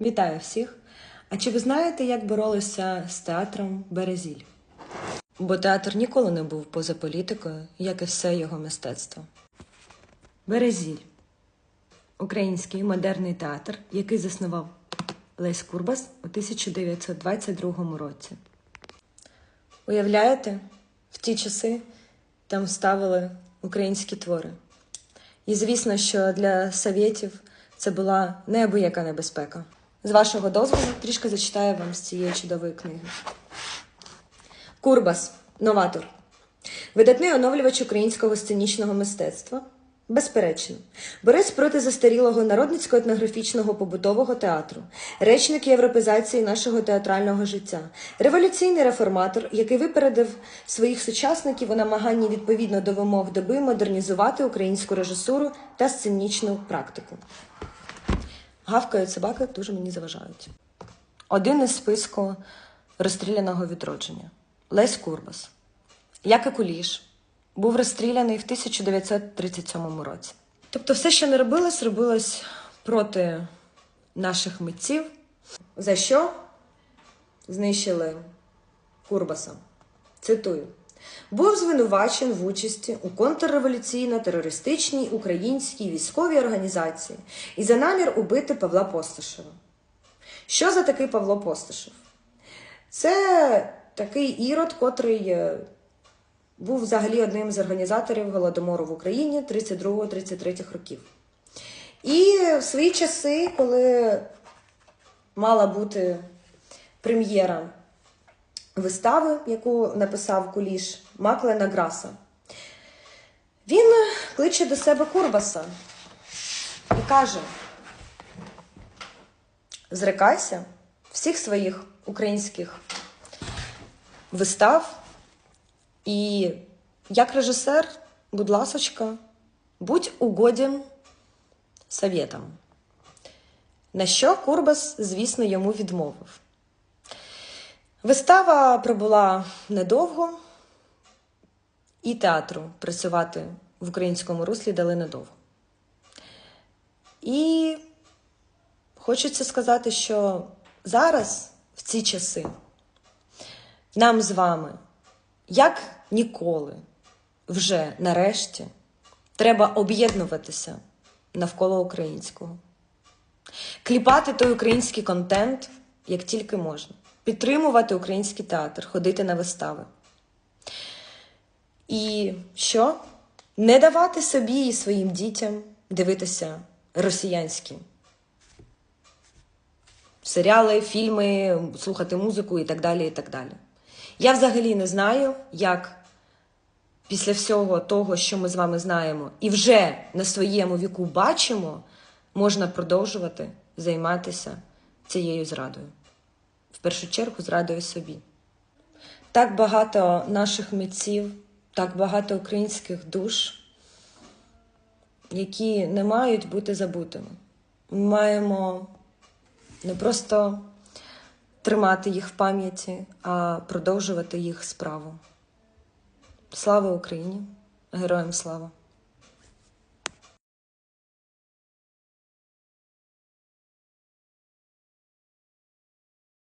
Вітаю всіх! А чи ви знаєте, як боролися з театром Березіль? Бо театр ніколи не був поза політикою, як і все його мистецтво. Березіль український модерний театр, який заснував Лесь Курбас у 1922 році. Уявляєте, в ті часи там ставили українські твори. І звісно, що для совєтів це була неабияка небезпека. З вашого дозволу трішки зачитаю вам з цієї чудової книги. Курбас, новатор. Видатний оновлювач українського сценічного мистецтва. Безперечно, борець проти застарілого народницько етнографічного побутового театру, речник європезації нашого театрального життя, революційний реформатор, який випередив своїх сучасників у намаганні відповідно до вимог доби модернізувати українську режисуру та сценічну практику. Гавкають собаки, дуже мені заважають. Один із списку розстріляного відродження Лесь Курбас, як і Куліш, був розстріляний в 1937 році. Тобто, все, що не робилось, робилось проти наших митців. За що знищили Курбаса? Цитую. Був звинувачен в участі у контрреволюційно-терористичній українській військовій організації і за намір убити Павла Постишева. Що за такий Павло Постишев? Це такий ірод, котрий е, був взагалі одним з організаторів Голодомору в Україні 32-33 років. І в свої часи, коли мала бути прем'єра вистави, яку написав Куліш Маклена Граса, він кличе до себе Курбаса і каже: зрекайся всіх своїх українських вистав. І як режисер, будь ласочка, будь угоден совєтам. На що Курбас, звісно, йому відмовив. Вистава пробула недовго, і театру працювати в українському руслі дали недовго. І хочеться сказати, що зараз, в ці часи, нам з вами, як ніколи, вже нарешті, треба об'єднуватися навколо українського, кліпати той український контент, як тільки можна, підтримувати український театр, ходити на вистави. І що? Не давати собі і своїм дітям дивитися росіянські серіали, фільми, слухати музику і так далі. і так далі. Я взагалі не знаю, як після всього того, що ми з вами знаємо, і вже на своєму віку бачимо, можна продовжувати займатися цією зрадою. В першу чергу, зрадою собі. Так багато наших митців, так багато українських душ, які не мають бути забутими. Ми маємо не просто тримати їх в пам'яті, а продовжувати їх справу. Слава Україні! Героям слава!